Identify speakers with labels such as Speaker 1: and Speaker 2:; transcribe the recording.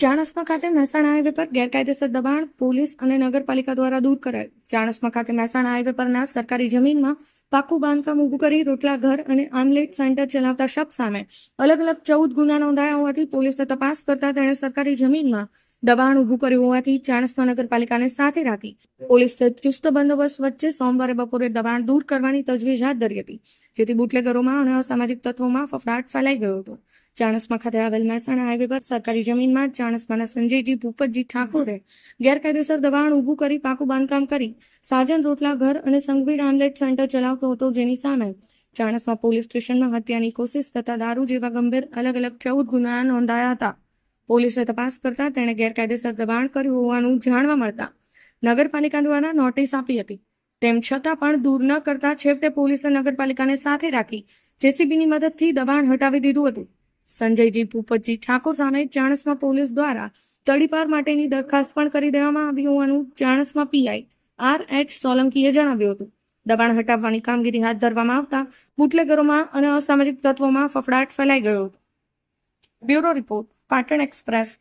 Speaker 1: ચાણસ્મા ખાતે મહેસાણા હાઈવે પર ગેરકાયદેસર દબાણ પોલીસ અને નગરપાલિકા દ્વારા દૂર કરાયું. ચાણસ્મા ખાતે મહેસાણા હાઈવે પરના સરકારી જમીનમાં પાકું બાંધકામ ઊભું કરી રોટલા, ઘર અને આમલેટ સેન્ટર ચલાવતા શખ્સ સામે અલગ અલગ ચૌદ ગુના નોંધાયા હોવાથી પોલીસે તપાસ કરતા તેણે સરકારી જમીનમાં દબાણ ઊભું કર્યું હોવાથી ચાણસ્મા નગરપાલિકાને સાથે રાખી પોલીસે ચુસ્ત બંદોબસ્ત વચ્ચે સોમવારે બપોરે દબાણ દૂર કરવાની તજવીજ હાથ ધરી હતી, જેથી બુટલેગરોમાં અને અસામાજિક તત્વોમાં ફફડાટ ફેલાઈ ગયો હતો. ચાણસ્મા ખાતે આવેલ મહેસાણા હાઈવે પર સરકારી જમીનમાં ચાણસ્માના સંજયજી ભૂપતજી ઠાકોરે ગેરકાયદેસર દબાણ ઊભું કરી પાકું બાંધકામ કરી સાજન રોટલા ઘર અને સંઘવીર આમલેટ સેન્ટર ચલાવતો હતો જેની સામે ચાણસમાં પોલીસ સ્ટેશનમાં હત્યાની કોશિશ તથા દારૂ જેવા ગંભીર અલગ અલગ ચૌદ ગુના નોંધાયા હતા. પોલીસે તપાસ કરતા તેણે ગેરકાયદેસર દબાણ કર્યું હોવાનું જાણવા મળતા નગરપાલિકા દ્વારા નોટિસ આપી હતી. તેમ છતાં પણ દૂર ન કરતા છેવટે પોલીસે નગરપાલિકાને સાથે રાખી જેસીબીની મદદથી દબાણ હટાવી દીધું હતું. સંજયજી પુપતજી ઠાકોર સામે ચાણસમા પોલીસ દ્વારા તડીપાર માટેની દરખાસ્ત પણ કરી દેવામાં આવી હોવાનું ચાણસમા પીઆઈ આર એચ સોલંકીએ જણાવ્યું હતું. દબાણ હટાવવાની કામગીરી હાથ ધરવામાં આવતા બુટલેગરોમાં અને અસામાજિક તત્વોમાં ફફડાટ ફેલાઈ ગયો હતો. Bureau report Patan express